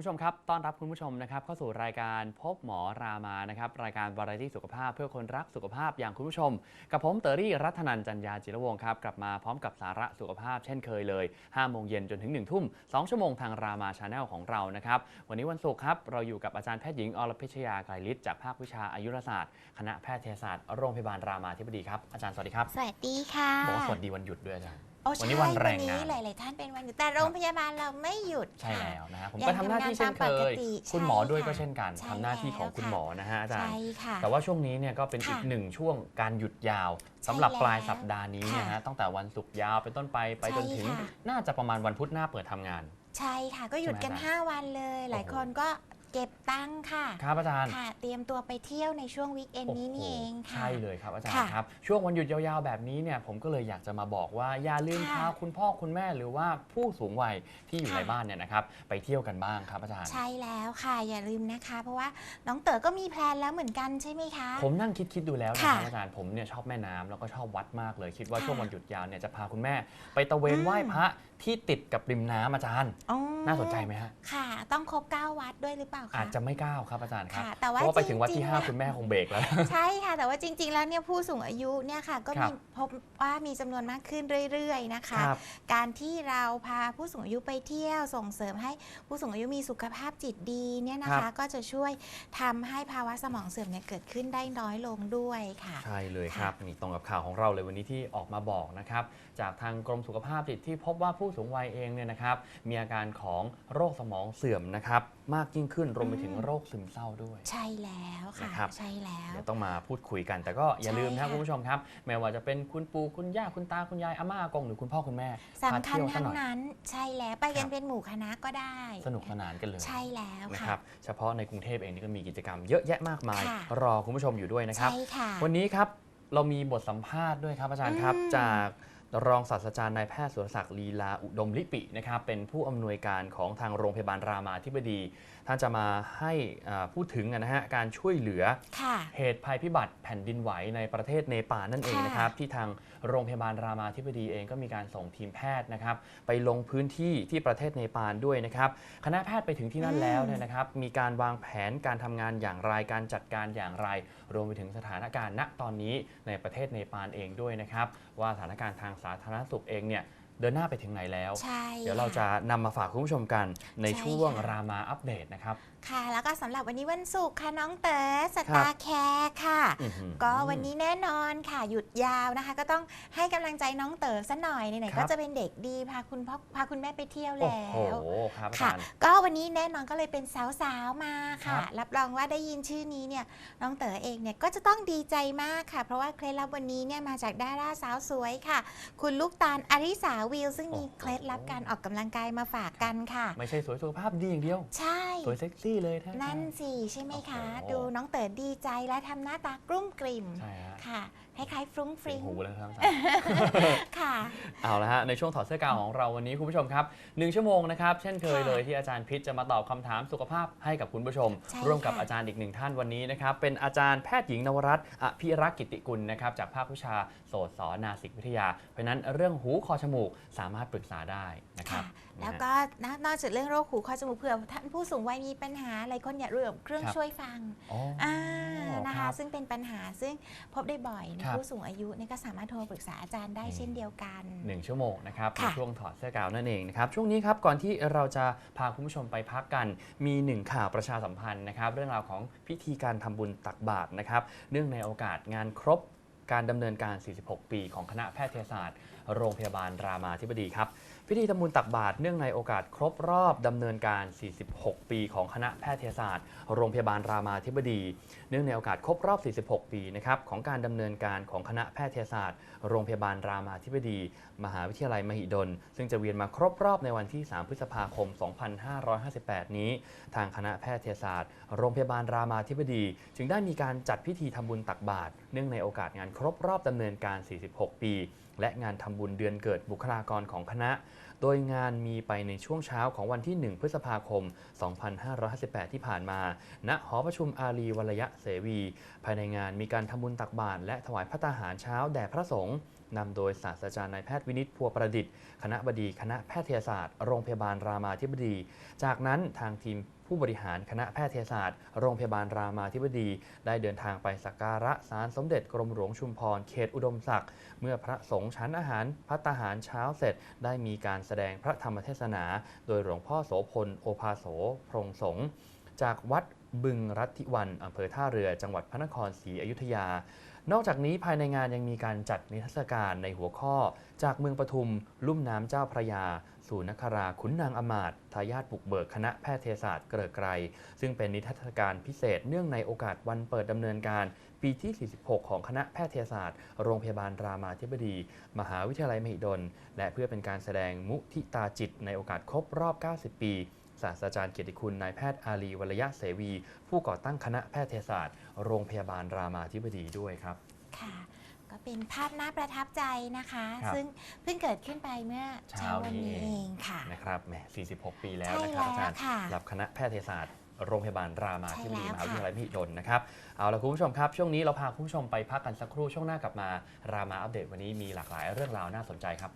ผู้ชมครับ ต้อนรับคุณผู้ชมนะครับเข้าสู่รายการพบหมอรามานะครับ รายการวาไรตี้สุขภาพเพื่อคนรักสุขภาพอย่างคุณผู้ชม กับผมเตอรี่รัตนันจันยาจิรวงศ์ครับ กลับมาพร้อมกับสาระสุขภาพเช่นเคยเลย5โมงเย็นจนถึง1ทุ่ม2ชั่วโมงทางรามาชาแนลของเรานะครับ วันนี้วันศุกร์ครับ เราอยู่กับอาจารย์แพทย์หญิงอรพิชยาไกรฤทธิ์จากภาควิชาอายุรศาสตร์ คณะแพทยศาสตร์โรงพยาบาลรามาธิบดีครับอาจารย์สวัสดีครับสวัสดีค่ะบอกว่าสวัสดีวันหยุดด้วยอาจารย์ โอ้วันใช่นี้วันแรงงาน วันนี้หลาย ๆ ท่านเป็นวันหยุดแต่โรงพยาบาลเราไม่หยุดใช่ค่ะ แล้วนะฮะผมยังก็ทำหน้าที่เช่นเคทำงานตามปกยติคุณหมอใช่ด้วยค่ะก็เช่นกันใช่ทำหน้าที่ของคุณแล้วค่ะหมอนะฮะอาจารย์ ใช่ค่ะ แต่ว่าช่วงนี้เนี่ยก็เป็นอีกค่ะหนึ่งช่วงการหยุดยาวสำหรับใช่ปลายแล้วสัปดาห์นี้เนี่ยค่ะฮะตั้งแต่วันศุกร์ยาวเป็นต้นไปไปใช่จนถึงค่ะ น่าจะประมาณวันพุธหน้าเปิดทำงาน ใช่ค่ะ ก็หยุดกัน ใช่ไหม5วันเลย หลายโอ้โหคนก็ เก็บตังค์ค่ะ ครับอาจารย์ ค่ะ เตรียมตัวไปเที่ยวในช่วงวีคเอนนี้นี่เองค่ะ ใช่เลยครับอาจารย์ค่ะครับ ช่วงวันหยุดยาวๆแบบนี้เนี่ยผมก็เลยอยากจะมาบอกว่าอย่าลืมค่ะพาคุณพ่อคุณแม่หรือว่าผู้สูงวัยที่อยู่ค่ะ ในบ้านเนี่ยนะครับไปเที่ยวกันบ้างครับอาจารย์ ใช่แล้วค่ะ อย่าลืมนะคะ เพราะว่าน้องเต๋อก็มีแพลนแล้วเหมือนกันใช่ไหมคะ ผมนั่งคิดคิดดูแล้วนะคค่ะรับอาจารย์ผมเนี่ยชอบแม่น้ำแล้วก็ชอบวัดมากเลย คิดว่าค่ะช่วงวันหยุดยาวเนี่ยจะพาคุณแม่ ไปตะเวนอืม ไหว้พระที่ติดกับริมน้ำอาจารย์ อ๋อน่าสนใจไหมฮะ ค่ะ ต้องครบ9วัดด้วยหรือเปล่าคะ อาจจะไม่ก้าวครับอาจารย์ครับค่ะแต่เพว่าราะว่าไปถึงวัดจริที่ งๆ 5 คุณแม่คงเบรกแล้ว ใช่ค่ะ แต่ว่าจริง ๆ แล้วเนี่ยผู้สูงอายุเนี่ยค่ะก็ครัมีบพบว่ามีจำนวนมากขึ้นเรื่อยๆนะคะครับการที่เราพาผู้สูงอายุไปเที่ยวส่งเสริมให้ผู้สูงอายุมีสุขภาพจิตดีเนี่ยนะครัคะบ ก็จะช่วยทำให้ภาวะสมองเสื่อมเนี่ยเกิดขึ้นได้น้อยลงด้วยค่ะ ใช่เลยครับนี่ตรงกับข่าวของเราเลยวันนี้ที่ออกมาบอกนะครับจากทางกรมสุขภาพจิตที่พบว่าผู้สูงวัยเองเนี่ยนะครับมีอาการของโรคสมองเสื่อมนะครับ มากยิ่งขึ้นรวมไปถึงอืมโรคซึมเศร้าด้วย ใช่แล้วค่ะนะครับ ใช่แล้ว เดี๋ยวต้องมาพูดคุยกัน แต่ก็อย่าลืมนะใช่ค่ะ คุณผู้ชมครับไม่ว่าจะเป็นคุณปู่คุณย่าคุณตาคุณยายอาม่าอากงหรือคุณพ่อคุณแม่พาสำคัญเที่ยวซะทั้หงน่อย นั้นใช่แล้วไปกัคนรับ เป็นหมู่คณะก็ได้ สนุกสนานกันเลย ใช่แล้วนะค่ะครับเฉพาะในกรุงเทพเองนี่ก็มีกิจกรรมเยอะแยะมากมาย ค่ะ รอคุณผู้ชมอยู่ด้วยนะครับ ใช่ค่ะ วันนี้ครับเรามีบทสัมภาษณ์ด้วยครับอาจารย์ครับ อืมจาก รองศาสตราจารย์นายแพทย์สุรศักดิ์ลีลาอุดมลิปินะครับเป็นผู้อำนวยการของทางโรงพยาบาลรามาธิบดี ท่านจะมาให้อ่าพูดถึงนะฮะการช่วยเหลือค่ะเหตุภัยพิบัติแผ่นดินไหวในประเทศเนปาลนั่นเองค่ะนะครับที่ทางโรงพยาบาลรามาธิบดีเองก็มีการส่งทีมแพทย์นะครับไปลงพื้นที่ที่ประเทศเนปาลด้วยนะครับคณะแพทย์ไปถึงที่นั่นแล้วเนี่ยนะครับมีการวางแผนการทำงานอย่างไรการจัดการอย่างไร รวมไปถึงสถานการณ์ณตอนนี้ในประเทศเนปาลเองด้วยนะครับ ว่าสถานการณ์ทางสาธารณสุขเองเนี่ย เดินหน้าไปถึงไหนแล้ว ใช่เดี๋ยวเราจะนำมาฝากคุณผู้ชมกันในใช่ช่วงค่ะ รามาอัปเดตนะครับ ค่ะ แล้วก็สำหรับวันนี้วันศุกร์ค่ะน้องเต๋อสครัตาบร์แคร์ค่ะ อื้อหือ ก็วันนี้แน่นอนค่ะหยุดยาวนะคะ ก็ต้องให้กำลังใจน้องเต๋อซะหน่อยไหนครัๆบก็จะเป็นเด็กดีพาคุณพ่อพาคุณแม่ไปเที่ยวโอ้แล้ว โหครับอาค่ะ จารย์ ก็วันนี้แน่นอนก็เลยเป็นสาวๆมาครัค่ะบรับรองว่าได้ยินชื่อนี้เนี่ยน้องเต๋อเองเนี่ยก็จะต้องดีใจมากค่ะ เพราะว่าเคล็ดลับวันนี้เนี่ยมาจากดาราสาวสวยค่ะ คุณลูกตาลอาริสาวิลซึ่งมีเคล็ดลับการออกกำลังกายมาฝากกันค่ะ ไม่ใช่สวยสุขภาพดีอย่างเดียว ใช่ สวยเซ็กซี่เลยท่านนั่นสิ ใช่ไหมคะโอ้โหดูน้องเต๋อดีใจและทำหน้าตากลุ้มกลิ่มใช่ฮะค่ะ คล้ายๆฟรุ้งฟเสียริ้งงหูเลยครับอาจารย์ค่ะ เอาละฮะในช่วงถอดเสื้อกาวของเราวันนี้คุณผู้ชมครับหนึ่งชั่วโมงนะครับ เช่นเคยค่ะเลยที่อาจารย์พิษจะมาตอบคำถามสุขภาพให้กับคุณผู้ชม ใช่ร่วมกับค่ะอาจารย์อีกหนึ่งท่านวันนี้นะครับ เป็นอาจารย์แพทย์หญิงนวรัตน์อภิรักษ์กิติกุลนะครับ จากภาควิชาโสตสนาสิกวิทยา เพราะฉะนั้นเรื่องหูคอจมูกสามารถปรึกษาได้นะครับ ค่ะนะฮะ แล้วก็นะนอกจากเรื่องโรคหูคอจมูกเผื่อท่านผู้สูงวัยมีปัญหาอะไรคนอยากเรื่องเครื่องครับช่วยฟังอ๋ออ่านะครัคะบซึ่งเป็นปัญหาซึ่งพบได้บ่อยในครับผู้สูงอายุเนี่ยก็สามารถโทรปรึกษาอาจารย์ได้อืมเช่นเดียวกันหนึ่งชั่วโมงนะครับในค่ะช่วงถอดเสื้อกาวนั่นเองนะครับช่วงนี้ครับก่อนที่เราจะพาคุณผู้ชมไปพักกันมีหนึ่งข่าวประชาสัมพันธ์นะครับ เรื่องราวของพิธีการทำบุญตักบาตรนะครับเนื่องในโอกาสงานครบการดำเนินการ 46 ปี ของคณะแพทยศาสตร์ โรงพยาบาลรามาธิบดีครับ พิธีทำบุญตักบาตรเนื่องในโอกาสครบรอบดำเนินการ 46 ปีของคณะแพทยศาสตร์ โรงพยาบาลรามาธิบดี เนื่องในโอกาสครบรอบ 46 ปีนะครับของการดำเนินการของคณะแพทยศาสตร์ โรงพยาบาลรามาธิบดี มหาวิทยาลัยมหิดล ซึ่งจะเวียนมาครบรอบในวันที่ 3 พฤษภาคม 2558 นี้ ทางคณะแพทยศาสตร์ โรงพยาบาลรามาธิบดี จึงได้มีการจัดพิธีทำบุญตักบาตรเนื่องในโอกาสงานครบรอบดำเนินการ 46 ปี และงานทำบุญเดือนเกิดบุคลากรของคณะ โดยงานมีไปในช่วงเช้าของวันที่ 1 พฤษภาคม 2558 ที่ผ่านมา ณ หอประชุมอารีวรยะเสวี ภายในงานมีการทำบุญตักบาตรและถวายพระตาหารเช้าแด่พระสงฆ์ นำโดยศาสตราจารย์นายแพทย์วินิตพัวประดิษฐ์ คณะบดีคณะแพทยศาสตร์ โรงพยาบาลรามาธิบดี จากนั้นทางทีมผู้บริหารคณะแพทยศาสตร์ โรงพยาบาลรามาธิบดี ได้เดินทางไปสักการะศาลสมเด็จกรมหลวงชุมพรเขตอุดมศักดิ์เมื่อพระสงฆ์ฉันอาหารพัตาหารเช้าเสร็จ ได้มีการแสดงพระธรรมเทศนา โดยหลวงพ่อโสพลโอภาโสพรงสงฆ์จากวัดบึงรัตติวันอำเภอท่าเรือจังหวัดพระนครศรีอยุธยา นอกจากนี้ภายในงานยังมีการจัดนิทรรศการในหัวข้อ จากเมืองปทุม ลุ่มน้ำเจ้าพระยา สู่นคราขุนนางอมาตทายาทบุกเบิกคณะแพทยศาสตร์เกริกไกร ซึ่งเป็นนิทรรศการพิเศษเนื่องในโอกาสวันเปิดดำเนินการ ปีที่ 46 ของคณะแพทยศาสตร์ โรงพยาบาลรามาธิบดี มหาวิทยาลัยมหิดล และเพื่อเป็นการแสดงมุทิตาจิตในโอกาสครบรอบ 90 ปี ศาสตราจารย์เกียรติคุณนายแพทย์อาลีวรยะเสวี ผู้ก่อตั้งคณะแพทยศาสตร์ โรงพยาบาลรามาธิบดีด้วยครับ ค่ะ ก็เป็นภาพน่าประทับใจนะคะ ครับ ซึ่งเพิ่งเกิดขึ้นไปเมื่อเช้าเช้าวันนี้นี้เองเองค่ะ นะครับแหม46 ปีแล้วใช่นะครับอาจารย์แล้วค่ะรับคณะแพทยศาสตร์โรงพยาบาลรามาธิบดีใช่มแล้วหาวิทยาลัยค่ะมหิดลนะครับเอาละคุณผู้ชมครับช่วงนี้เราพาคุณผู้ชมไปพักกันสักครู่ช่วงหน้ากลับมารามาอัปเดตวันนี้มีหลากหลายเรื่องราวน่าสนใจครับ